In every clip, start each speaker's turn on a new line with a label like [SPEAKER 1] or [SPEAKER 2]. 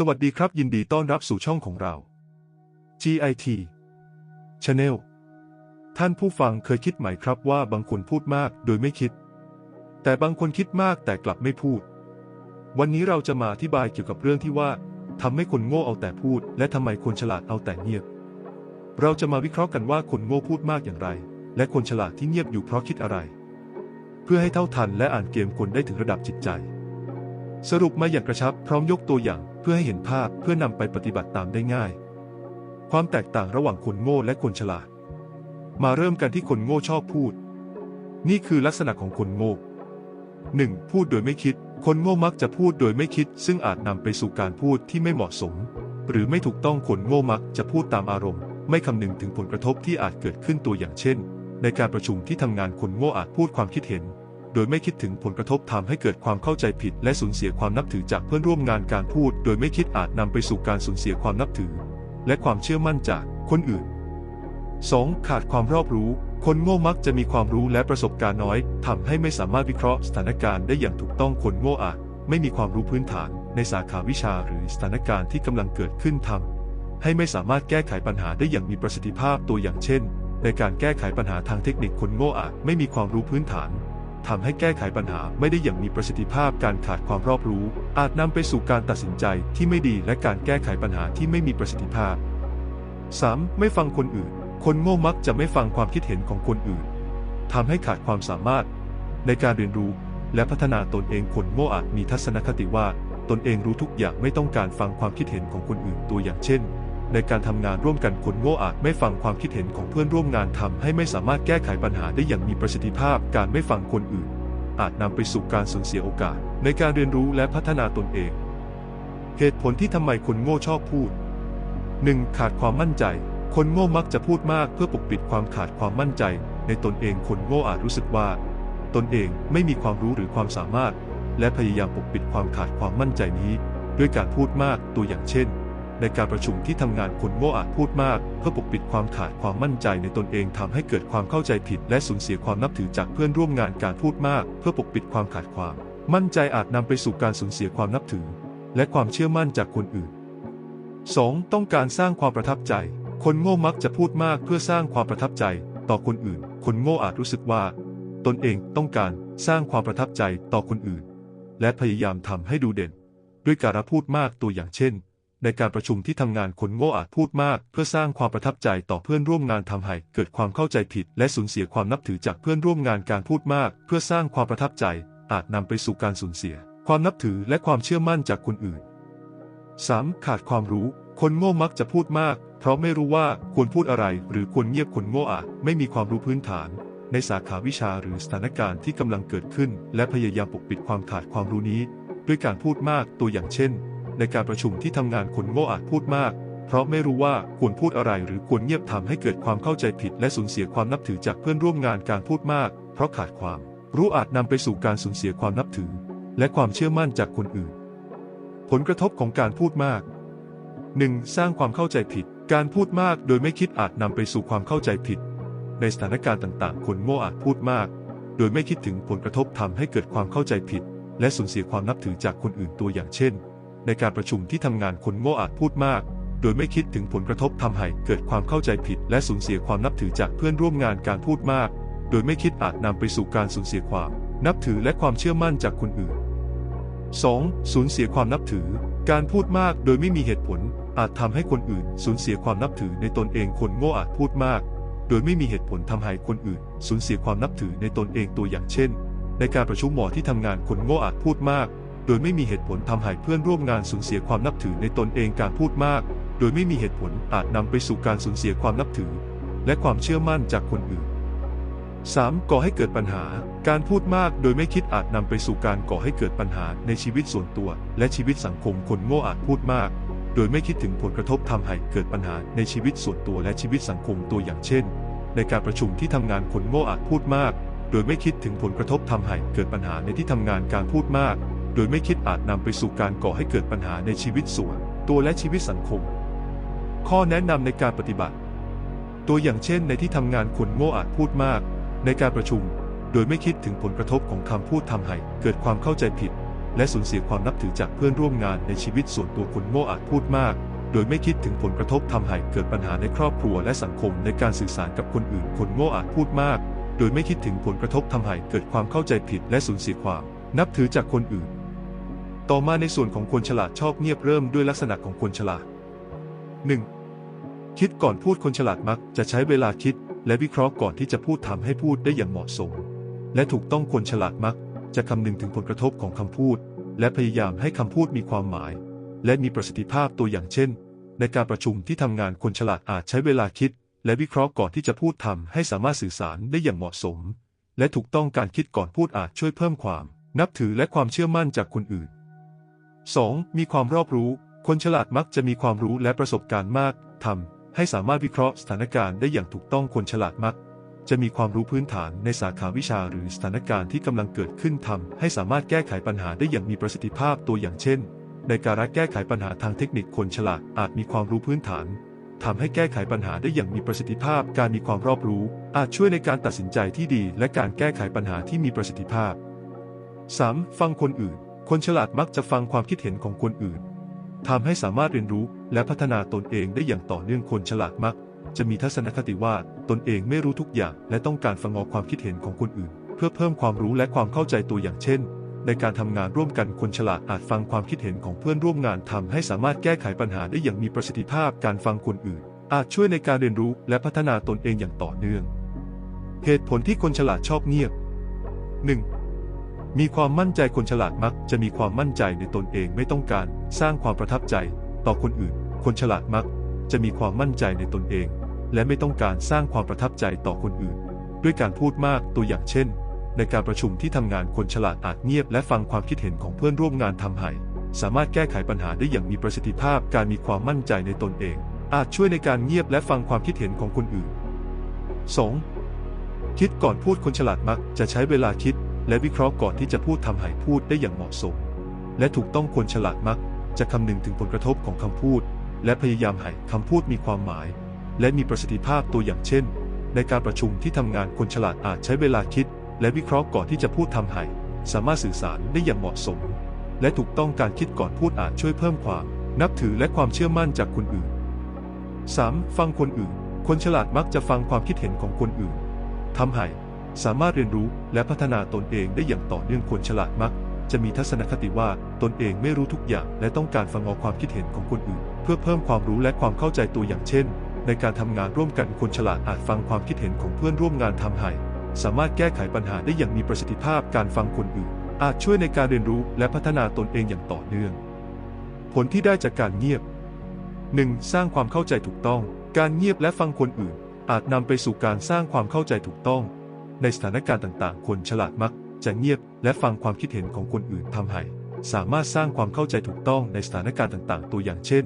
[SPEAKER 1] สวัสดีครับ ยินดีต้อนรับสู่ช่องของเรา GIT Channel ท่านผู้ฟังเคยคิดไหมครับว่าบางคนพูดมากโดยไม่คิด แต่บางคนคิดมากแต่กลับไม่พูด วันนี้เราจะมาอธิบายเกี่ยวกับเรื่องที่ว่าทำให้คนโง่เอาแต่พูด และทำไมคนฉลาดเอาแต่เงียบ เราจะมาวิเคราะห์กันว่าคนโง่พูดมากอย่างไร และคนฉลาดที่เงียบอยู่เพราะคิดอะไร เพื่อให้เท่าทันและอ่านเกมคนได้ถึงระดับจิตใจ สรุปมาอย่างกระชับพร้อมยกตัวอย่าง พื่อให้เห็นภาพเพื่อนำไปปฏิบัติตามได้ง่าย ความแตกต่างระหว่างคนโง่และคนฉลาด มาเริ่มกันที่คนโง่ชอบพูด นี่คือลักษณะของคนโง่ 1. พูดโดยไม่คิด คนโง่มักจะพูดโดยไม่คิด ซึ่งอาจนำไปสู่การพูดที่ไม่เหมาะสม หรือไม่ถูกต้องคนโง่มักจะพูดตามอารมณ์ ไม่คำนึงถึงผลกระทบที่อาจเกิดขึ้นตัวอย่างเช่น ในการประชุมที่ทำงานคนโง่อาจพูดความคิดเห็น ดยไม่คิดถึงผลกระทบทำให้เกิดความเข้าใจผิด และสูญเสียความนับถือจากเพื่อนร่วมงานการพูด โดยไม่คิดอาจนำไปสู่การสูญเสียความนับถือ และความเชื่อมั่นจากคนอื่น 2. ขาดความรอบรู้ คนโง่มักจะมีความรู้และประสบการณ์น้อยทำให้ไม่สามารถวิเคราะห์สถานการณ์ได้อย่างถูกต้องคนโง่อาจไม่มีความรู้พื้นฐานในสาขาวิชาหรือสถานการณ์ที่กำลังเกิดขึ้นทำให้ไม่สามารถแก้ไขปัญหาได้อย่างมีประสิทธิภาพตัวอย่างเช่น ในการแก้ไขปัญหาทางเทคนิคคนโง่อาจไม่มีความรู้พื้นฐาน ทำให้แก้ไขปัญหาไม่ได้อย่างมีประสิทธิภาพการขาดความรอบรู้ อาจนำไปสู่การตัดสินใจที่ไม่ดีและการแก้ไขปัญหาที่ไม่มีประสิทธิภาพ 3. ไม่ฟังคนอื่น คนโง่มักจะไม่ฟังความคิดเห็นของคนอื่นทำให้ขาดความสามารถ ในการเรียนรู้และพัฒนาตนเองคนโง่อาจมีทัศนคติว่า ตนเองรู้ทุกอย่างไม่ต้องการฟังความคิดเห็นของคนอื่นตัวอย่างเช่น ในการทำงานร่วมกันคนโง่อาจไม่ฟังความคิดเห็นของเพื่อนร่วมงานทำให้ไม่สามารถแก้ไขปัญหาได้อย่างมีประสิทธิภาพ การไม่ฟังคนอื่น อาจนำไปสู่การสูญเสียโอกาส ในการเรียนรู้และพัฒนาตนเอง เหตุผลที่ทำไมคนโง่ชอบพูด 1. ขาดความมั่นใจ คนโง่มักจะพูดมากเพื่อปกปิดความขาดความมั่นใจ ในตนเองคนโง่อาจรู้สึกว่า ตนเองไม่มีความรู้หรือความสามารถ และพยายามปกปิดความขาดความมั่นใจนี้ ด้วยการพูดมากตัวอย่างเช่น ในการประชุมที่ทำงานคนโง่อาจพูดมาก เพื่อปกปิดความขาดความมั่นใจในตนเองทำให้เกิดความเข้าใจผิด และสูญเสียความนับถือจากเพื่อนร่วมงานการพูดมาก เพื่อปกปิดความขาดความ มั่นใจอาจนำไปสู่การสูญเสียความนับถือ และความเชื่อมั่นจากคนอื่น 2. ต้องการสร้างความประทับใจ คนโง่มักจะพูดมากเพื่อสร้างความประทับใจ ต่อคนอื่น คนโง่อาจรู้สึกว่า ตนเองต้องการสร้างความประทับใจต่อคนอื่น และพยายามทำให้ดูเด่น ด้วยการพูดมากตัวอย่างเช่น ในการประชุมที่ทำงานคนโง่อาจพูดมาก เพื่อสร้างความประทับใจต่อเพื่อนร่วมงานทำให้เกิดความเข้าใจผิด และสูญเสียความนับถือจากเพื่อนร่วมงานการพูดมาก เพื่อสร้างความประทับใจ อาจนำไปสู่การสูญเสีย ความนับถือและความเชื่อมั่นจากคนอื่น 3. ขาดความรู้ คนโง่มักจะพูดมาก เพราะไม่รู้ว่าควรพูดอะไร หรือควรเงียบคนโง่อาจไม่มีความรู้พื้นฐาน ในสาขาวิชาหรือสถานการณ์ที่กำลังเกิดขึ้น และพยายามปกปิดความขาดความรู้นี้ ด้วยการพูดมากตัวอย่างเช่น ในการประชุมที่ทำงานคนโง่อาจพูดมาก เพราะไม่รู้ว่าควรพูดอะไรหรือควรเงียบทำให้เกิดความเข้าใจผิด และสูญเสียความนับถือจากเพื่อนร่วมงานการพูดมาก เพราะขาดความ รู้อาจนำไปสู่การสูญเสียความนับถือ และความเชื่อมั่นจากคนอื่น ผลกระทบของการพูดมาก 1. สร้างความเข้าใจผิด การพูดมากโดยไม่คิดอาจนำไปสู่ความเข้าใจผิด ในสถานการณ์ต่างๆ คนโง่อาจพูดมาก โดยไม่คิดถึงผลกระทบทำให้เกิดความเข้าใจผิด และสูญเสียความนับถือจากคนอื่นตัวอย่างเช่น ในการประชุมที่ทำงานคนโง่อาจพูดมาก โดยไม่คิดถึงผลกระทบทำให้เกิดความเข้าใจผิด และสูญเสียความนับถือจากเพื่อนร่วมงานการพูดมาก โดยไม่คิดอาจนำไปสู่การสูญเสียความ นับถือและความเชื่อมั่นจากคนอื่น 2. สูญเสียความนับถือ การพูดมากโดยไม่มีเหตุผล อาจทำให้คนอื่น สูญเสียความนับถือในตนเองคนโง่อาจพูดมาก โดยไม่มีเหตุผลทำให้คนอื่น สูญเสียความนับถือในตนเองตัวอย่างเช่น ในการประชุมหมอที่ทำงานคนโง่อาจพูดมาก โดยไม่มีเหตุผลทำให้เพื่อนร่วมงานสูญเสียความนับถือในตนเองการพูดมาก โดยไม่มีเหตุผลอาจนำไปสู่การสูญเสียความนับถือ และความเชื่อมั่นจากคนอื่น 3. ก่อให้เกิดปัญหา การพูดมากโดยไม่คิดอาจนำไปสู่การก่อให้เกิดปัญหาในชีวิตส่วนตัว และชีวิตสังคมคนโง่อาจพูดมาก โดยไม่คิดถึงผลกระทบทำให้เกิดปัญหาในชีวิตส่วนตัวและชีวิตสังคมตัวอย่างเช่น ในการประชุมที่ทำงานคนโง่อาจพูดมาก โดยไม่คิดถึงผลกระทบทำให้เกิดปัญหาในที่ทำงานการพูดมาก ดยไม่คิดอาจนำไปสู่การก่อให้เกิดปัญหาในชีวิตส่วน ตัวและชีวิตสังคม ข้อแนะนำในการปฏิบัติ ตัวอย่างเช่น ในที่ทำงานคนโง่อาจพูดมาก ในการประชุม โดยไม่คิดถึงผลกระทบของคำพูดทำให้เกิดความเข้าใจผิด และสูญเสียความนับถือจากเพื่อนร่วมงานในชีวิตส่วนตัวคนโง่อาจพูดมาก โดยไม่คิดถึงผลกระทบทำให้เกิดปัญหาในครอบครัวและสังคม ในการสื่อสารกับคนอื่น คนโง่อาจพูดมาก โดยไม่คิดถึงผลกระทบทำให้เกิดความเข้าใจผิด และสูญเสียความนับถือจากคนอื่น ต่อมาในส่วนของคนฉลาดชอบเงียบเริ่มด้วยลักษณะของคนฉลาด 1. คิดก่อนพูดคนฉลาดมักจะใช้เวลาคิด และวิเคราะห์ก่อนที่จะพูดทำให้พูดได้อย่างเหมาะสม และถูกต้องคนฉลาดมัก จะคำนึงถึงผลกระทบของคำพูด และพยายามให้คำพูดมีความหมาย และมีประสิทธิภาพตัวอย่างเช่น ในการประชุมที่ทำงานคนฉลาดอาจใช้เวลาคิด และวิเคราะห์ก่อนที่จะพูดทำให้สามารถสื่อสารได้อย่างเหมาะสม และถูกต้องการคิดก่อนพูดอาจช่วยเพิ่มความ นับถือและความเชื่อมั่นจากคนอื่น 2. มีความรอบรู้ คนฉลาดมักจะมีความรู้และประสบการณ์มาก ทำให้สามารถวิเคราะห์สถานการณ์ได้อย่างถูกต้องคนฉลาดมัก จะมีความรู้พื้นฐานในสาขาวิชาหรือสถานการณ์ที่กำลังเกิดขึ้นทำให้สามารถแก้ไขปัญหาได้อย่างมีประสิทธิภาพตัวอย่างเช่น ในการแก้ไขปัญหาทางเทคนิคคนฉลาดอาจมีความรู้พื้นฐานทำให้แก้ไขปัญหาได้อย่างมีประสิทธิภาพ การมีความรอบรู้ อาจช่วยในการตัดสินใจที่ดี และการแก้ไขปัญหาที่มีประสิทธิภาพ 3. ฟังคนอื่น คนฉลาดมักจะฟังความคิดเห็นของคนอื่นทำให้สามารถเรียนรู้และพัฒนาตนเองได้อย่างต่อเนื่องคนฉลาดมัก จะมีทัศนคติว่าตนเองไม่รู้ทุกอย่าง และต้องการฟังออกความคิดเห็นของคนอื่น เพื่อเพิ่มความรู้และความเข้าใจตัวอย่างเช่น ในการทำงานร่วมกันคนฉลาดอาจฟังความคิดเห็นของเพื่อนร่วมงานทำให้สามารถแก้ไขปัญหาได้อย่างมีประสิทธิภาพการฟังคนอื่น อาจช่วยในการเรียนรู้และพัฒนาตนเองอย่างต่อเนื่อง เหตุผลที่คนฉลาดชอบเงียบ 1. มีความมั่นใจคนฉลาดมักจะมีความมั่นใจในตนเองไม่ต้องการ สร้างความประทับใจ ต่อคนอื่น คนฉลาดมัก จะมีความมั่นใจในตนเอง และไม่ต้องการสร้างความประทับใจต่อคนอื่น ด้วยการพูดมากตัวอย่างเช่น ในการประชุมที่ทำงานคนฉลาดอาจเงียบและฟังความคิดเห็นของเพื่อนร่วมงานทำให้สามารถแก้ไขปัญหาได้อย่างมีประสิทธิภาพการมีความมั่นใจในตนเอง อาจช่วยในการเงียบและฟังความคิดเห็นของคนอื่น 2. คิดก่อนพูดคนฉลาดมักจะใช้เวลาคิด และวิเคราะห์ก่อนที่จะพูดทำให้พูดได้อย่างเหมาะสม และถูกต้องคนฉลาดมัก จะคำนึงถึงผลกระทบของคำพูด และพยายามให้คำพูดมีความหมาย และมีประสิทธิภาพตัวอย่างเช่น ในการประชุมที่ทำงานคนฉลาดอาจใช้เวลาคิด และวิเคราะห์ก่อนที่จะพูดทำให้สามารถสื่อสารได้อย่างเหมาะสม และถูกต้องการคิดก่อนพูดอาจช่วยเพิ่มความ นับถือและความเชื่อมั่นจากคนอื่น 3. ฟังคนอื่น คนฉลาดมักจะฟังความคิดเห็นของคนอื่นทำให้ สามารถเรียนรู้และพัฒนาตนเองได้อย่างต่อเนื่องคนฉลาดมัก จะมีทัศนคติว่าตนเองไม่รู้ทุกอย่าง และต้องการฟังออกความคิดเห็นของคนอื่น เพื่อเพิ่มความรู้และความเข้าใจตัวอย่างเช่น ในการทำงานร่วมกันคนฉลาดอาจฟังความคิดเห็นของเพื่อนร่วมงานทำให้สามารถแก้ไขปัญหาได้อย่างมีประสิทธิภาพการฟังคนอื่น อาจช่วยในการเรียนรู้และพัฒนาตนเองอย่างต่อเนื่อง ผลที่ได้จากการเงียบ 1. สร้างความเข้าใจถูกต้อง การเงียบและฟังคนอื่น อาจนำไปสู่การสร้างความเข้าใจถูกต้อง ในสถานการณ์ต่างๆ คนฉลาดมักจะเงียบและฟังความคิดเห็นของคนอื่นทำให้สามารถสร้างความเข้าใจถูกต้องในสถานการณ์ต่างๆ ตัวอย่างเช่น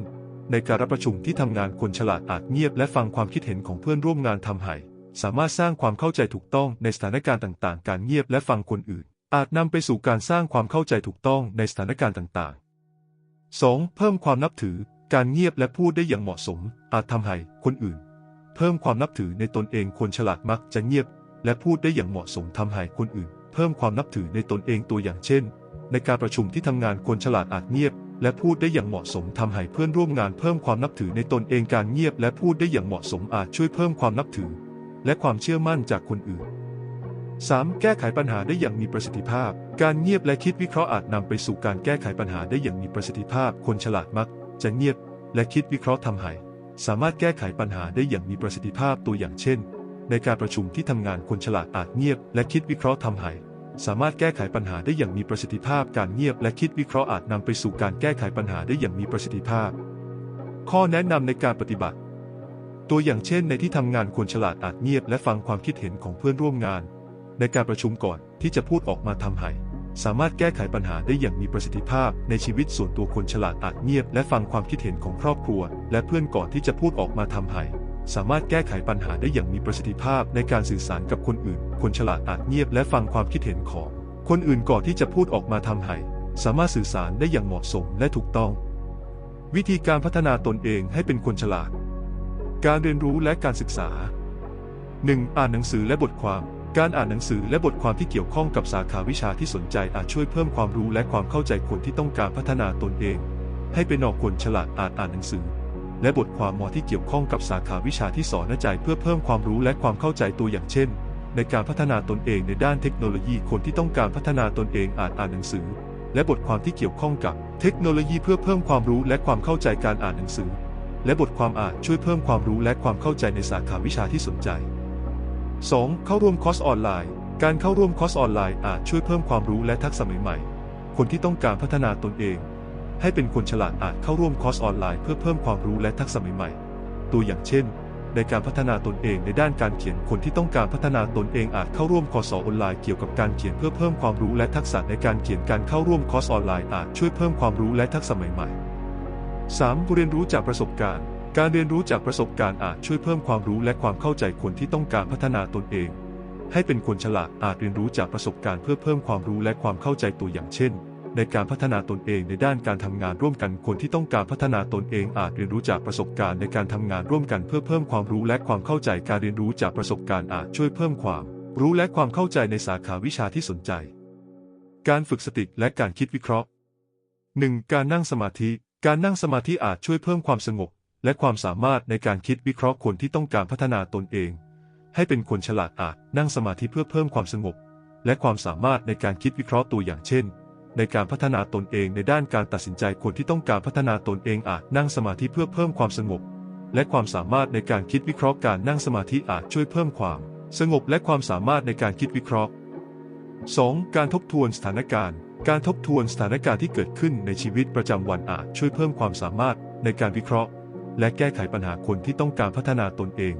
[SPEAKER 1] ในการรับประชุมที่ทำงานคนฉลาดอาจเงียบและฟังความคิดเห็นของเพื่อนร่วมงานทำให้สามารถสร้างความเข้าใจถูกต้องในสถานการณ์ต่างๆ การเงียบและฟังคนอื่น อาจนำไปสู่การสร้างความเข้าใจถูกต้องในสถานการณ์ต่างๆ 2. เพิ่มความนับถือ การเงียบและพูดได้อย่างเหมาะสม อาจทำให้คนอื่น เพิ่มความนับถือในตนเองคนฉลาดมักจะเงียบ และพูดได้อย่างเหมาะสมทำให้คนอื่น เพิ่มความนับถือในตนเองตัวอย่างเช่น ในการประชุมที่ทำงานคนฉลาดอาจเงียบ และพูดได้อย่างเหมาะสมทำให้เพื่อนร่วมงานเพิ่มความนับถือในตนเองการเงียบ และพูดได้อย่างเหมาะสมอาจช่วยเพิ่มความนับถือ และความเชื่อมั่นจากคนอื่น 3. แก้ไขปัญหาได้อย่างมีประสิทธิภาพ การเงียบและคิดวิเคราะห์อาจนำไปสู่การแก้ไขปัญหาได้อย่างมีประสิทธิภาพ คนฉลาดมัก จะเงียบและคิดวิเคราะห์ทำให้สามารถแก้ไขปัญหาได้อย่างมีประสิทธิภาพตัวอย่างเช่น ในการประชุมที่ทำงานคนฉลาดอาจเงียบ และคิดวิเคราะห์ทำให้สามารถแก้ไขปัญหาได้อย่างมีประสิทธิภาพการเงียบและคิดวิเคราะห์อาจนำไปสู่การแก้ไขปัญหาได้อย่างมีประสิทธิภาพ ข้อแนะนำในการปฏิบัติ ตัวอย่างเช่น ในที่ทำงานคนฉลาดอาจเงียบและฟังความคิดเห็นของเพื่อนร่วมงาน ในการประชุมก่อนที่จะพูดออกมาทำให้สามารถแก้ไขปัญหาได้อย่างมีประสิทธิภาพ ในชีวิตส่วนตัวคนฉลาดอาจเงียบ และฟังความคิดเห็นของครอบครัว และเพื่อนก่อนที่จะพูดออกมาทำให้ สามารถแก้ไขปัญหาได้อย่างมีประสิทธิภาพในการสื่อสารกับคนอื่น คนฉลาดอาจเงียบและฟังความคิดเห็นของ คนอื่นก่อนที่จะพูดออกมาทำให้ สามารถสื่อสารได้อย่างเหมาะสมและถูกต้อง วิธีการพัฒนาตนเองให้เป็นคนฉลาด การเรียนรู้และการศึกษา 1. อ่านหนังสือและบทความ การอ่านหนังสือและบทความที่เกี่ยวข้องกับสาขาวิชาที่สนใจอาจช่วยเพิ่มความรู้และความเข้าใจคนที่ต้องการพัฒนาตนเอง ให้เป็นออกคนฉลาดอานอ่านหนังสือ และบทความมอที่เกี่ยวข้องกับสาขาวิชาที่สอนใจเพื่อเพิ่มความรู้และความเข้าใจตัวอย่างเช่น ในการพัฒนาตนเองในด้านเทคโนโลยีคนที่ต้องการพัฒนาตนเองอาจอ่านหนังสือ และบทความที่เกี่ยวข้องกับเทคโนโลยีเพื่อเพิ่มความรู้และความเข้าใจการอ่านหนังสือ และบทความอาจช่วยเพิ่มความรู้และความเข้าใจในสาขาวิชาที่สนใจ 2. เข้าร่วมคอร์สออนไลน์ การเข้าร่วมคอร์สออนไลน์อาจช่วยเพิ่มความรู้และทักษะใหม่ๆคนที่ต้องการพัฒนาตนเอง ให้เป็นคนฉลาดอาจเข้าร่วมคอร์สออนไลน์เพื่อเพิ่มความรู้และทักษะใหม่ๆ ตัวอย่างเช่น ในการพัฒนาตนเองในด้านการเขียนคนที่ต้องการพัฒนาตนเองอาจเข้าร่วมคอร์สออนไลน์เกี่ยวกับการเขียนเพื่อเพิ่มความรู้และทักษะในการเขียนการเข้าร่วมคอร์สออนไลน์อาจช่วยเพิ่มความรู้และทักษะใหม่ๆ 3. เรียนรู้จากประสบการณ์ การเรียนรู้จากประสบการณ์อาจช่วยเพิ่มความรู้และความเข้าใจคนที่ต้องการพัฒนาตนเอง ให้เป็นคนฉลาดอาจเรียนรู้จากประสบการณ์เพื่อเพิ่มความรู้และความเข้าใจตัวอย่างเช่น ในการพัฒนาตนเองในด้านการทำงานร่วมกันคนที่ต้องการพัฒนาตนเองอาจเรียนรู้จากประสบการณ์ในการทำงานร่วมกันเพื่อเพิ่มความรู้และความเข้าใจการเรียนรู้จากประสบการณ์อาจช่วยเพิ่มความ รู้และความเข้าใจในสาขาวิชาที่สนใจ การฝึกสติและการคิดวิเคราะห์ 1. การนั่งสมาธิ การนั่งสมาธิอาจช่วยเพิ่มความสงบ และความสามารถในการคิดวิเคราะห์คนที่ต้องการพัฒนาตนเอง ให้เป็นคนฉลาดอาจนั่งสมาธิเพื่อเพิ่มความสงบ และความสามารถในการคิดวิเคราะห์ตัวอย่างเช่น ในการพัฒนาตนเองในด้านการตัดสินใจคนที่ต้องการพัฒนาตนเองอาจนั่งสมาธิเพื่อเพิ่มความสงบ และความสามารถในการคิดวิเคราะห์การนั่งสมาธิอาจช่วยเพิ่มความ สงบและความสามารถในการคิดวิเคราะห์ 2. การทบทวนสถานการณ์ การทบทวนสถานการณ์ที่เกิดขึ้นในชีวิตประจำวันอาจช่วยเพิ่มความสามารถในการวิเคราะห์ และแก้ไขปัญหาคนที่ต้องการพัฒนาตนเอง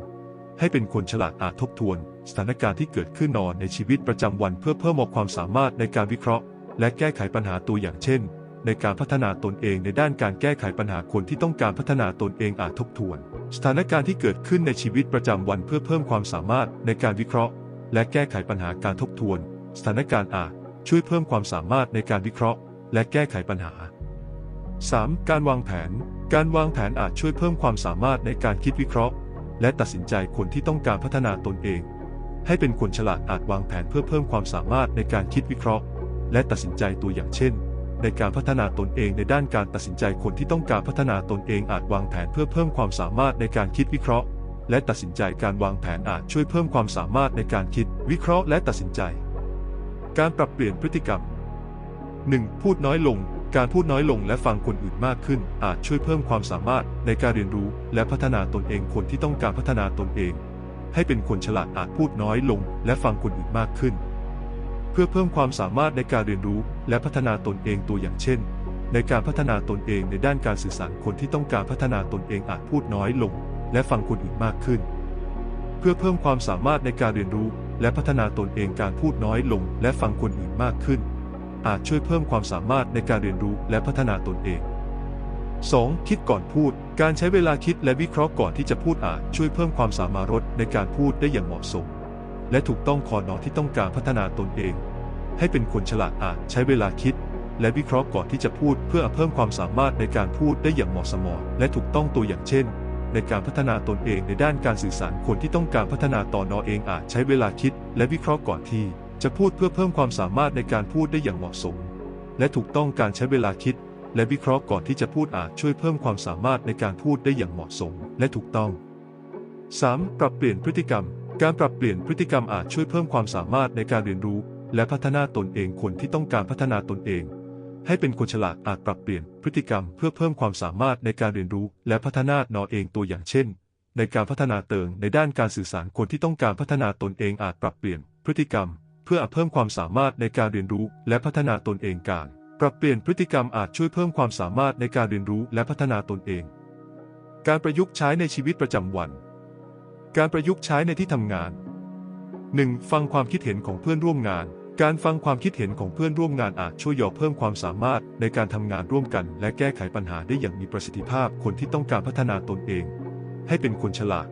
[SPEAKER 1] ให้เป็นคนฉลาดอาจทบทวน สถานการณ์ที่เกิดขึ้นนอนในชีวิตประจำวัน เพื่อเพิ่มความสามารถในการวิเคราะห์ และแก้ไขปัญหาตัวอย่างเช่น ในการพัฒนาตนเองในด้านการแก้ไขปัญหาคนที่ต้องการพัฒนาตนเองอาจทบทวน สถานการณ์ที่เกิดขึ้นในชีวิตประจำวันเพื่อเพิ่มความสามารถในการวิเคราะห์ และแก้ไขปัญหาการทบทวน สถานการณ์อาจช่วยเพิ่มความสามารถในการวิเคราะห์ และแก้ไขปัญหา 3. การวางแผน การวางแผนอาจช่วยเพิ่มความสามารถในการคิดวิเคราะห์ และตัดสินใจคนที่ต้องการพัฒนาตนเอง ให้เป็นคนฉลาดอาจวางแผนเพื่อเพิ่มความสามารถในการคิดวิเคราะห์ และตัดสินใจตัวอย่างเช่น ในการพัฒนาตนเองในด้านการตัดสินใจคนที่ต้องการพัฒนาตนเองอาจวางแผนเพื่อเพิ่มความสามารถในการคิดวิเคราะห์ และตัดสินใจการวางแผนอาจช่วยเพิ่มความสามารถในการคิดวิเคราะห์และตัดสินใจ การปรับเปลี่ยนพฤติกรรม 1. พูดน้อยลง การพูดน้อยลงและฟังคนอื่นมากขึ้น อาจช่วยเพิ่มความสามารถในการเรียนรู้ และพัฒนาตนเองคนที่ต้องการพัฒนาตนเอง ให้เป็นคนฉลาดอาจพูดน้อยลง และฟังคนอื่นมากขึ้น เพื่อเพิ่มความสามารถในการเรียนรู้และพัฒนาตนเองตัวอย่างเช่น ในการพัฒนาตนเองในด้านการสื่อสารคนที่ต้องการพัฒนาตนเองอาจพูดน้อยลง และฟังคนอื่นมากขึ้น เพื่อเพิ่มความสามารถในการเรียนรู้ และพัฒนาตนเองการพูดน้อยลง และฟังคนอื่นมากขึ้น อาจช่วยเพิ่มความสามารถในการเรียนรู้และพัฒนาตนเอง 2. คิดก่อนพูด การใช้เวลาคิดและวิเคราะห์ก่อนที่จะพูดอาจช่วยเพิ่มความสามารถในการพูดได้อย่างเหมาะสม และถูกต้องคอนอที่ต้องการพัฒนาตนเอง ให้เป็นคนฉลาดอาจใช้เวลาคิด และวิเคราะห์ก่อนที่จะพูดเพื่อเพิ่มความสามารถในการพูดได้อย่างเหมาะสมและถูกต้องตัวอย่างเช่น ในการพัฒนาตนเองในด้านการสื่อสารคนที่ต้องการพัฒนาต่อนอเองอาจใช้เวลาคิด และวิเคราะห์ก่อนที่จะพูดเพื่อเพิ่มความสามารถในการพูดได้อย่างเหมาะสม และถูกต้องการใช้เวลาคิด และวิเคราะห์ก่อนที่จะพูดอาจช่วยเพิ่มความสามารถในการพูดได้อย่างเหมาะสม และถูกต้อง 3. ปรับเปลี่ยนพฤติกรรม การปรับเปลี่ยนพฤติกรรมอาจช่วยเพิ่มความสามารถในการเรียนรู้ และพัฒนาตนเองคนที่ต้องการพัฒนาตนเอง ให้เป็นคนฉลาดอาจปรับเปลี่ยนพฤติกรรมเพื่อเพิ่มความสามารถในการเรียนรู้ และพัฒนาตนเองตัวอย่างเช่น ในการพัฒนาเติงในด้านการสื่อสารคนที่ต้องการพัฒนาตนเองอาจปรับเปลี่ยนพฤติกรรม เพื่อเพิ่มความสามารถในการเรียนรู้ และพัฒนาตนเองการปรับเปลี่ยนพฤติกรรมอาจช่วยเพิ่มความสามารถในการเรียนรู้และพัฒนาตนเอง การประยุกต์ใช้ในชีวิตประจำวัน การประยุกต์ใช้ในที่ทำงาน 1. ฟังความคิดเห็นของเพื่อนร่วมงาน การฟังความคิดเห็นของเพื่อนร่วมงานอาจช่วยยอเพิ่มความสามารถในการทำงานร่วมกัน และแก้ไขปัญหาได้อย่างมีประสิทธิภาพ คนที่ต้องการพัฒนาตนเอง ให้เป็นคนฉลาด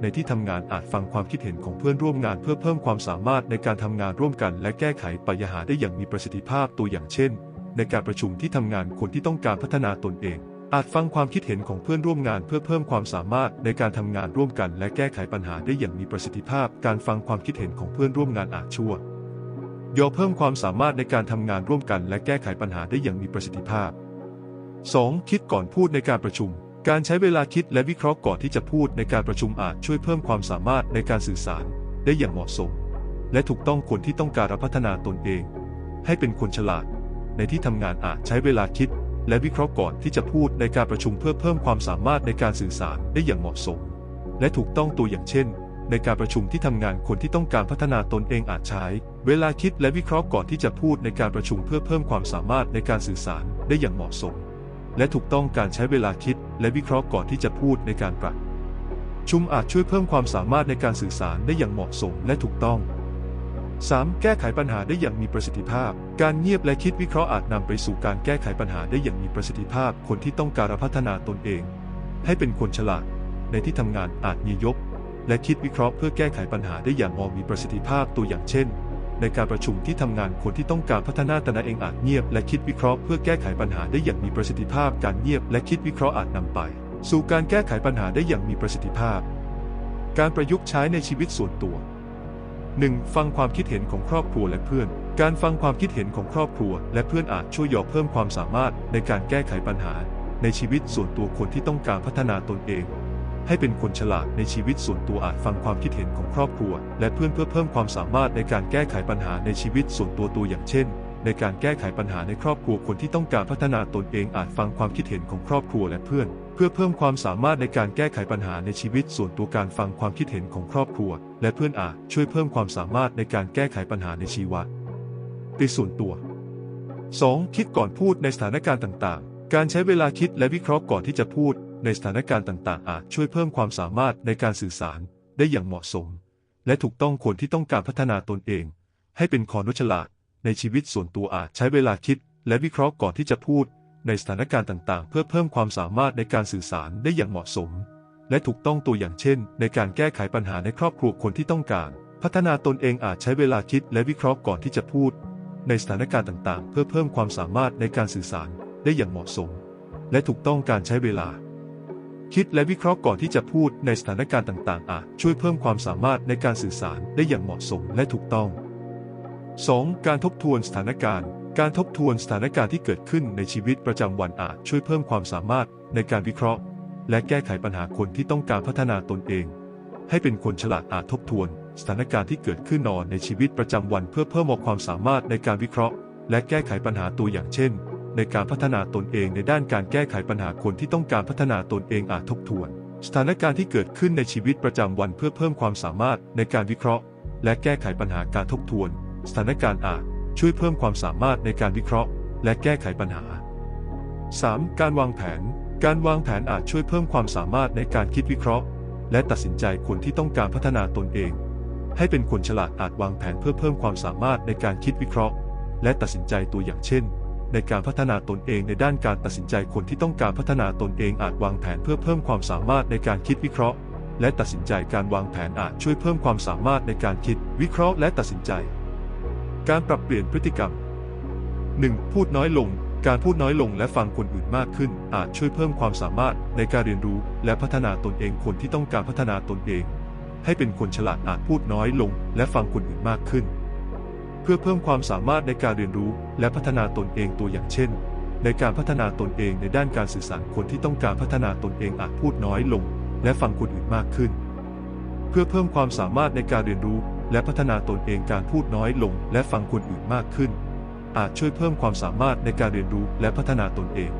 [SPEAKER 1] ในที่ทำงานอาจฟังความคิดเห็นของเพื่อนร่วมงาน เพื่อเพิ่มความสามารถในการทำงานร่วมกัน และแก้ไขปัญหาได้อย่างมีประสิทธิภาพตัวอย่างเช่น ในการประชุมที่ทำงานคนที่ต้องการพัฒนาตนเอง อาจฟังความคิดเห็นของเพื่อนร่วมงานเพื่อเพิ่มความสามารถในการทำงานร่วมกันและแก้ไขปัญหาได้อย่างมีประสิทธิภาพ การฟังความคิดเห็นของเพื่อนร่วมงานอาจช่วยยอเพิ่มความสามารถในการทำงานร่วมกันและแก้ไขปัญหาได้อย่างมีประสิทธิภาพ 2. คิดก่อนพูดในการประชุม การใช้เวลาคิดและวิเคราะห์ก่อนที่จะพูดในการประชุมอาจช่วยเพิ่มความสามารถในการสื่อสารได้อย่างเหมาะสม และถูกต้องคนที่ต้องการพัฒนาตนเอง ให้เป็นคนฉลาด ในที่ทำงานอาจใช้เวลาคิด และวิเคราะห์ก่อนที่จะพูดในการประชุมเพื่อเพิ่มความสามารถในการสื่อสารได้อย่างเหมาะสม และถูกต้องตัวอย่างเช่น ในการประชุมที่ทำงานคนที่ต้องการพัฒนาตนเองอาจใช้ เวลาคิดและวิเคราะห์ก่อนที่จะพูดในการประชุมเพื่อเพิ่มความสามารถในการสื่อสารได้อย่างเหมาะสม และถูกต้องการใช้เวลาคิดและวิเคราะห์ก่อนที่จะพูดในการประชุมอาจช่วยเพิ่มความสามารถในการสื่อสารได้อย่างเหมาะสมและถูกต้อง 3. แก้ไขปัญหาได้อย่างมีประสิทธิภาพ การเงียบและคิดวิเคราะห์อาจนำไปสู่การแก้ไขปัญหาได้อย่างมีประสิทธิภาพ คนที่ต้องการพัฒนาตนเอง ให้เป็นคนฉลาด ในที่ทำงานอาจมียก และคิดวิเคราะห์เพื่อแก้ไขปัญหาได้อย่างมมีประสิทธิภาพตัวอย่างเช่น ในการประชุมที่ทำงานคนที่ต้องการพัฒนาตนเองอาจเงียบ และคิดวิเคราะห์เพื่อแก้ไขปัญหาได้อย่างมีประสิทธิภาพ การเงียบและคิดวิเคราะห์อาจนำไป สู่การแก้ไขปัญหาได้อย่างมีประสิทธิภาพ การประยุกต์ใช้ในชีวิตส่วนตัว 1. ฟังความคิดเห็นของครอบครัวและเพื่อน การฟังความคิดเห็นของครอบครัว และเพื่อนอาจช่วยยอเพิ่มความสามารถในการแก้ไขปัญหา ในชีวิตส่วนตัวคนที่ต้องการพัฒนาตนเอง ให้เป็นคนฉลาดในชีวิตส่วนตัวอาจฟังความคิดเห็นของครอบครัว และเพื่อนเพื่อเพิ่มความสามารถในการแก้ไขปัญหาในชีวิตส่วนตัวตัวอย่างเช่น ในการแก้ไขปัญหาในครอบครัวคนที่ต้องการพัฒนาตนเองอาจฟังความคิดเห็นของครอบครัวและเพื่อน เพื่อเพิ่มความสามารถในการแก้ไขปัญหาในชีวิตส่วนตัวการฟังความคิดเห็นของครอบครัว และเพื่อนอาจช่วยเพิ่มความสามารถในการแก้ไขปัญหาในชีวิตในส่วนตัว 2. คิดก่อนพูดในสถานการณ์ต่างๆ การใช้เวลาคิดและวิเคราะห์ก่อนที่จะพูด ในสถานการณ์ต่างๆ อาจช่วยเพิ่มความสามารถในการสื่อสารได้อย่างเหมาะสม และถูกต้องคนที่ต้องการพัฒนาตนเอง ให้เป็นคอนุฉลาดในชีวิตส่วนตัวอาจใช้เวลาคิดและวิเคราะห์ก่อนที่จะพูด ในสถานการณ์ต่างๆ เพื่อเพิ่มความสามารถในการสื่อสารได้อย่างเหมาะสม และถูกต้องตัวอย่างเช่น ในการแก้ไขปัญหาในครอบครัวคนที่ต้องการ พัฒนาตนเองอาจใช้เวลาคิดและวิเคราะห์ก่อนที่จะพูด ในสถานการณ์ต่างๆ เพื่อเพิ่มความสามารถในการสื่อสารได้อย่างเหมาะสม และถูกต้องการใช้เวลา คิดและวิเคราะห์ก่อนที่จะพูดในสถานการณ์ต่างๆ อาจช่วยเพิ่มความสามารถในการสื่อสารได้อย่างเหมาะสมและถูกต้อง 2. การทบทวนสถานการณ์ การทบทวนสถานการณ์ที่เกิดขึ้นในชีวิตประจำวันอาจช่วยเพิ่มความสามารถในการวิเคราะห์ และแก้ไขปัญหาคนที่ต้องการพัฒนาตนเอง ให้เป็นคนฉลาดอาจทบทวนสถานการณ์ที่เกิดขึ้นนอนในชีวิตประจำวัน เพื่อเพิ่มความสามารถในการวิเคราะห์ และแก้ไขปัญหาตัวอย่างเช่น ในการพัฒนาตนเองในด้านการแก้ไขปัญหาคนที่ต้องการพัฒนาตนเองอาจทบทวน สถานการณ์ที่เกิดขึ้นในชีวิตประจำวันเพื่อเพิ่มความสามารถในการวิเคราะห์ และแก้ไขปัญหาการทบทวน สถานการณ์อาจ ช่วยเพิ่มความสามารถในการวิเคราะห์ และแก้ไขปัญหา 3. การวางแผน การวางแผนอาจช่วยเพิ่มความสามารถในการคิดวิเคราะห์ และตัดสินใจคนที่ต้องการพัฒนาตนเอง ให้เป็นคนฉลาดอาจวางแผนเพื่อเพิ่มความสามารถในการคิดวิเคราะห์ และตัดสินใจตัวอย่างเช่น ในการพัฒนาตนเองในด้านการตัดสินใจคนที่ต้องการพัฒนาตนเองอาจวางแผนเพื่อเพิ่มความสามารถในการคิดวิเคราะห์ และตัดสินใจการวางแผนอาจช่วยเพิ่มความสามารถในการคิดวิเคราะห์ และตัดสินใจ การปรับเปลี่ยนพฤติกรรม 1. พูดน้อยลง การพูดน้อยลงและฟังคนอื่นมากขึ้น อาจช่วยเพิ่มความสามารถในการเรียนรู้ และพัฒนาตนเองคนที่ต้องการพัฒนาตนเอง ให้เป็นคนฉลาดอาจพูดน้อยลง และฟังคนอื่นมากขึ้น เพื่อเพิ่มความสามารถในการเรียนรู้ และพัฒนาตนเองตัวอย่างเช่น ในการพัฒนาตนเองในด้านการสื่อสารคนที่ต้องการพัฒนาตนเองอาจพูดน้อยลง และฟังคนอื่นมากขึ้น เพื่อเพิ่มความสามารถในการเรียนรู้ และพัฒนาตนเองการพูดน้อยลง และฟังคนอื่นมากขึ้น อาจช่วยเพิ่มความสามารถในการเรียนรู้และพัฒนาตนเอง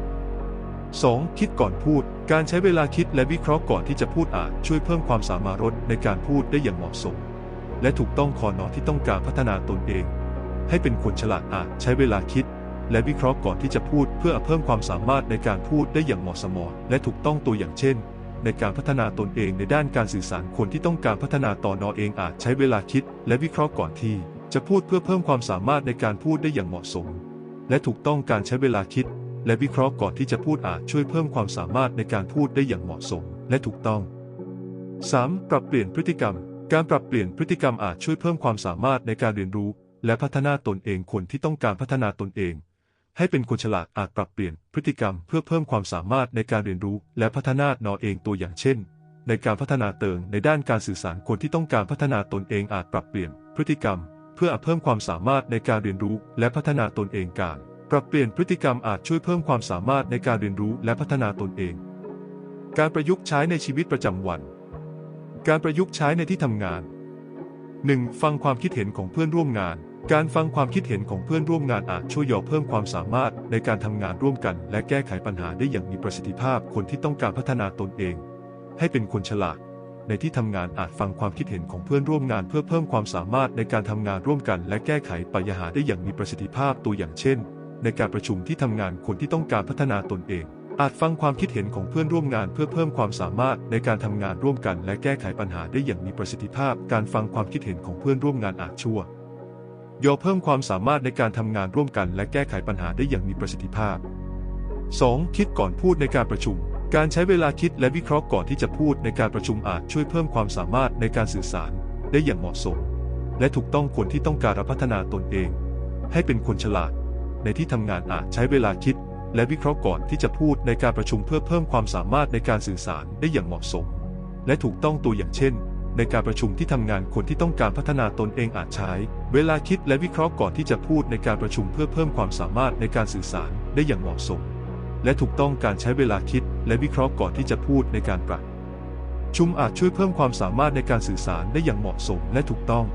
[SPEAKER 1] 2. คิดก่อนพูด การใช้เวลาคิดและวิเคราะห์ก่อนที่จะพูดอาจช่วยเพิ่มความสามารถในการพูดได้อย่างเหมาะสม และถูกต้องคอนอที่ต้องการพัฒนาตนเอง ให้เป็นคนฉลาดอาจใช้เวลาคิด และวิเคราะห์ก่อนที่จะพูด เพื่อเพิ่มความสามารถในการพูดได้อย่างเหมาะสม และถูกต้องตัวอย่างเช่น ในการพัฒนาตนเองในด้านการสื่อสารคนที่ต้องการพัฒนาต่อนอเองอาจใช้เวลาคิด และวิเคราะห์ก่อนที่ จะพูดเพื่อเพิ่มความสามารถในการพูดได้อย่างเหมาะสม และถูกต้องการใช้เวลาคิด และวิเคราะห์ก่อนที่จะพูดอาจช่วยเพิ่มความสามารถในการพูดได้อย่างเหมาะสม และถูกต้อง 3. ปรับเปลี่ยนพฤติกรรม การปรับเปลี่ยนพฤติกรรมอาจช่วยเพิ่มความสามารถในการเรียนรู้ และพัฒนาตนเองคนที่ต้องการพัฒนาตนเอง ให้เป็นคนฉลาดอาจปรับเปลี่ยนพฤติกรรมเพื่อเพิ่มความสามารถในการเรียนรู้และพัฒนานอเองตัวอย่างเช่น ในการพัฒนาเติงในด้านการสื่อสารคนที่ต้องการพัฒนาตนเองอาจปรับเปลี่ยนพฤติกรรม เพื่อเพิ่มความสามารถในการเรียนรู้และพัฒนาตนเองการปรับเปลี่ยนพฤติกรรมอาจช่วยเพิ่มความสามารถในการเรียนรู้และพัฒนาตนเอง การประยุกต์ใช้ในชีวิตประจำวัน การประยุกต์ใช้ในที่ทำงาน 1. ฟังความคิดเห็นของเพื่อนร่วมงาน การฟังความคิดเห็นของเพื่อนร่วมงานอาจช่วยย่อเพิ่มความสามารถในการทำงานร่วมกัน และแก้ไขปัญหาได้อย่างมีประสิทธิภาพคนที่ต้องการพัฒนาตนเอง ให้เป็นคนฉลาด ในที่ทำงานอาจฟังความคิดเห็นของเพื่อนร่วมงานเพื่อเพิ่มความสามารถในการทำงานร่วมกัน และแก้ไขปัญหาได้อย่างมีประสิทธิภาพตัวอย่างเช่น ในการประชุมที่ทำงานคนที่ต้องการพัฒนาตนเอง อาจฟังความคิดเห็นของเพื่อนร่วมงานเพื่อเพิ่มความสามารถในการทำงานร่วมกัน และแก้ไขปัญหาได้อย่างมีประสิทธิภาพ การฟังความคิดเห็นของเพื่อนร่วมงานอาจช่วย ยอเพิ่มความสามารถในการทำงานร่วมกัน และแก้ไขปัญหาได้อย่างมีประสิทธิภาพ 2. คิดก่อนพูดในการประชุม การใช้เวลาคิดและวิเคราะห์ก่อนที่จะพูดในการประชุมอาจช่วยเพิ่มความสามารถในการสื่อสารได้อย่างเหมาะสม และถูกต้องคนที่ต้องการพัฒนาตนเอง ให้เป็นคนฉลาด ในที่ทำงานอาจใช้เวลาคิด และวิเคราะห์ก่อนที่จะพูดในการประชุมเพื่อเพิ่มความสามารถในการสื่อสารได้อย่างเหมาะสม และถูกต้องตัวอย่างเช่น ในการประชุมที่ทำงานคนที่ต้องการพัฒนาตนเองอาจใช้ เวลาคิดและวิเคราะห์ก่อนที่จะพูดในการประชุมเพื่อเพิ่มความสามารถในการสื่อสารได้อย่างเหมาะสม และถูกต้องการใช้เวลาคิดและวิเคราะห์ก่อนที่จะพูดในการประชุมอาจช่วยเพิ่มความสามารถในการสื่อสารได้อย่างเหมาะสมและถูกต้อง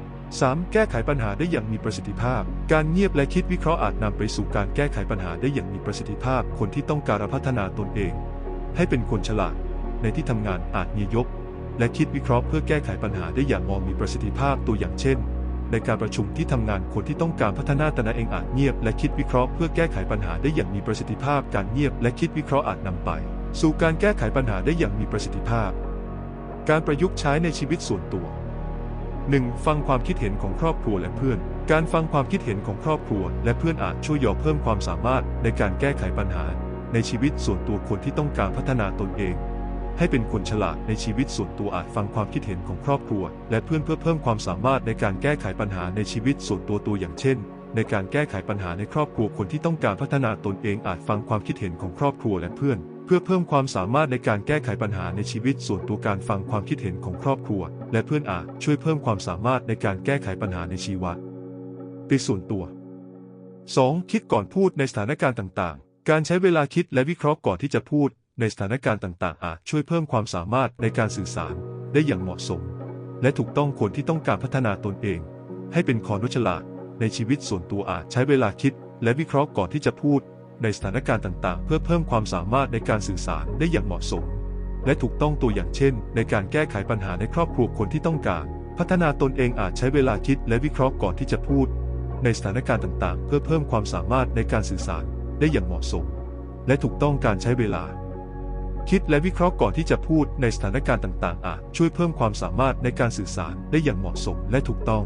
[SPEAKER 1] 3. แก้ไขปัญหาได้อย่างมีประสิทธิภาพ การเงียบและคิดวิเคราะห์อาจนำไปสู่การแก้ไขปัญหาได้อย่างมีประสิทธิภาพ คนที่ต้องการพัฒนาตนเอง ให้เป็นคนฉลาด ในที่ทำงานอาจมียก และคิดวิเคราะห์เพื่อแก้ไขปัญหาได้อย่างมองมีประสิทธิภาพตัวอย่างเช่น ในการประชุมที่ทำงานคนที่ต้องการพัฒนาตนเองอาจเงียบและคิดวิเคราะห์เพื่อแก้ไขปัญหาได้อย่างมีประสิทธิภาพ การเงียบและคิดวิเคราะห์อาจนำไป สู่การแก้ไขปัญหาได้อย่างมีประสิทธิภาพ การประยุกต์ใช้ในชีวิตส่วนตัว 1. ฟังความคิดเห็นของครอบครัวและเพื่อน การฟังความคิดเห็นของครอบครัว และเพื่อนอาจช่วยยอเพิ่มความสามารถในการแก้ไขปัญหา ในชีวิตส่วนตัวคนที่ต้องการพัฒนาตนเอง ให้เป็นคนฉลาดในชีวิตส่วนตัวอาจฟังความคิดเห็นของครอบครัว และเพื่อนเพื่อเพิ่มความสามารถในการแก้ไขปัญหาในชีวิตส่วนตัวตัวอย่างเช่น ในการแก้ไขปัญหาในครอบครัวคนที่ต้องการพัฒนาตนเองอาจฟังความคิดเห็นของครอบครัวและเพื่อน เพื่อเพิ่มความสามารถในการแก้ไขปัญหาในชีวิตส่วนตัวการฟังความคิดเห็นของครอบครัว และเพื่อนอาจช่วยเพิ่มความสามารถในการแก้ไขปัญหาในชีวิตในส่วนตัว 2. คิดก่อนพูดในสถานการณ์ต่างๆ การใช้เวลาคิดและวิเคราะห์ก่อนที่จะพูด ในสถานการณ์ต่างๆ อาจช่วยเพิ่มความสามารถในการสื่อสารได้อย่างเหมาะสม และถูกต้องคนที่ต้องการพัฒนาตนเอง ให้เป็นคนฉลาด ในชีวิตส่วนตัวอาจใช้เวลาคิด และวิเคราะห์ก่อนที่จะพูด ในสถานการณ์ต่างๆ เพื่อเพิ่มความสามารถในการสื่อสารได้อย่างเหมาะสม และถูกต้องตัวอย่างเช่น ในการแก้ไขปัญหาในครอบครัวคนที่ต้องการ พัฒนาตนเองอาจใช้เวลาคิด และวิเคราะห์ก่อนที่จะพูด ในสถานการณ์ต่างๆ เพื่อเพิ่มความสามารถในการสื่อสารได้อย่างเหมาะสม และถูกต้องการใช้เวลา คิดและวิเคราะห์ก่อนที่จะพูดในสถานการณ์ต่างๆ อาจช่วยเพิ่มความสามารถในการสื่อสารได้อย่างเหมาะสมและถูกต้อง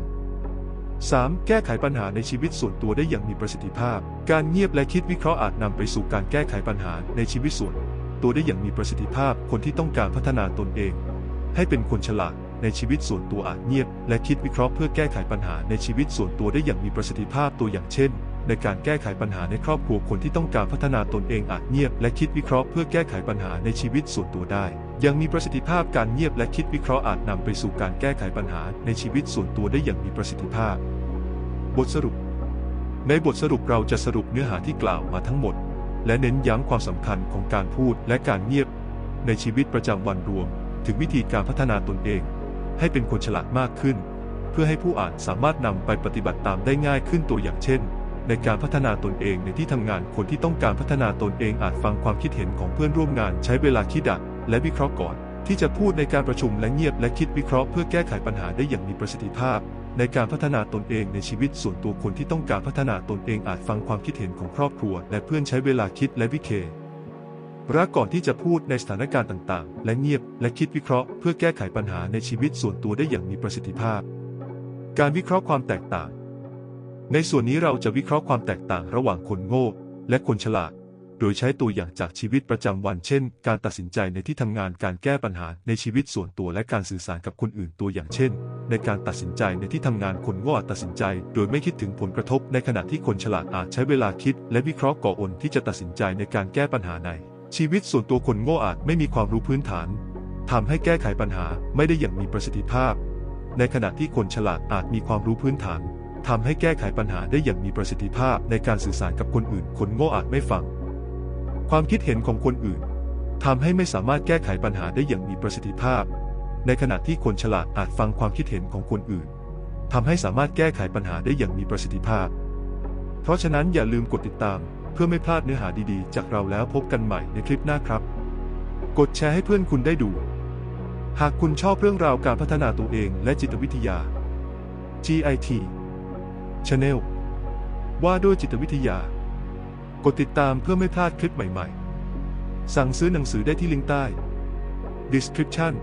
[SPEAKER 1] 3. แก้ไขปัญหาในชีวิตส่วนตัวได้อย่างมีประสิทธิภาพ การเงียบและคิดวิเคราะห์อาจนำไปสู่การแก้ไขปัญหาในชีวิตส่วน ตัวได้อย่างมีประสิทธิภาพ คนที่ต้องการพัฒนาตนเอง ให้เป็นคนฉลาดในชีวิตส่วนตัวอาจเงียบ และคิดวิเคราะห์เพื่อแก้ไขปัญหาในชีวิตส่วนตัวได้อย่างมีประสิทธิภาพตัวอย่างเช่น ในการแก้ไขปัญหาในครอบครัวคนที่ต้องการพัฒนาตนเองอาจเงียบและคิดวิเคราะห์เพื่อแก้ไขปัญหาในชีวิตส่วนตัวได้ ยังมีประสิทธิภาพการเงียบและคิดวิเคราะห์อาจนำไปสู่การแก้ไขปัญหาในชีวิตส่วนตัวได้อย่างมีประสิทธิภาพ บทสรุป ในบทสรุปเราจะสรุปเนื้อหาที่กล่าวมาทั้งหมด และเน้นย้ำความสำคัญของการพูดและการเงียบ ในชีวิตประจำวันรวม ถึงวิธีการพัฒนาตนเอง ให้เป็นคนฉลาดมากขึ้น เพื่อให้ผู้อ่านสามารถนำไปปฏิบัติตามได้ง่ายขึ้นตัวอย่างเช่น ในการพัฒนาตนเองในที่ทำงานคนที่ต้องการพัฒนาตนเองอาจฟังความคิดเห็นของเพื่อนร่วมงานใช้เวลาคิดดักและวิเคราะห์ก่อน ที่จะพูดในการประชุมและเงียบและคิดวิเคราะห์เพื่อแก้ไขปัญหาได้อย่างมีประสิทธิภาพ ในการพัฒนาตนเองในชีวิตส่วนตัวคนที่ต้องการพัฒนาตนเองอาจฟังความคิดเห็นของครอบครัว และเพื่อนใช้เวลาคิดและวิเคราะห์ก่อนที่จะพูดในสถานการณ์ต่างๆ และเงียบและคิดวิเคราะห์เพื่อแก้ไขปัญหาในชีวิตส่วนตัวได้อย่างมีประสิทธิภาพ การวิเคราะห์ความแตกต่าง ในส่วนนี้เราจะวิเคราะห์ความแตกต่างระหว่างคนโง่ และคนฉลาด โดยใช้ตัวอย่างจากชีวิตประจำวัน เช่น การตัดสินใจในที่ทำงาน การแก้ปัญหาในชีวิตส่วนตัว และการสื่อสารกับคนอื่นตัวอย่างเช่น ในการตัดสินใจในที่ทำงานคนโง่ตัดสินใจ โดยไม่คิดถึงผลกระทบ ในขณะที่คนฉลาดอาจใช้เวลาคิด และวิเคราะห์ก่อนที่จะตัดสินใจในการแก้ปัญหาใน ชีวิตส่วนตัวคนโง่อาจไม่มีความรู้พื้นฐานทำให้แก้ไขปัญหาไม่ได้อย่างมีประสิทธิภาพ ในขณะที่คนฉลาดอาจมีความรู้พื้นฐาน ทำให้แก้ไขปัญหาได้อย่างมีประสิทธิภาพในการสื่อสารกับคนอื่น คนโง่อาจไม่ฟัง ความคิดเห็นของคนอื่นทำให้ไม่สามารถแก้ไขปัญหาได้อย่างมีประสิทธิภาพ ในขณะที่คนฉลาดอาจฟังความคิดเห็นของคนอื่นทำให้สามารถแก้ไขปัญหาได้อย่างมีประสิทธิภาพ เพราะฉะนั้นอย่าลืมกดติดตาม เพื่อไม่พลาดเนื้อหาดีๆ จากเราแล้วพบกันใหม่ในคลิปหน้าครับ กดแชร์ให้เพื่อนคุณได้ดู หากคุณชอบเรื่องราวการพัฒนาตัวเองและจิตวิทยา GIT ชาแนลว่าด้วยจิตวิทยา กดติดตามเพื่อไม่พลาดคลิปใหม่ๆ สั่งซื้อหนังสือได้ที่ลิงก์ใต้ description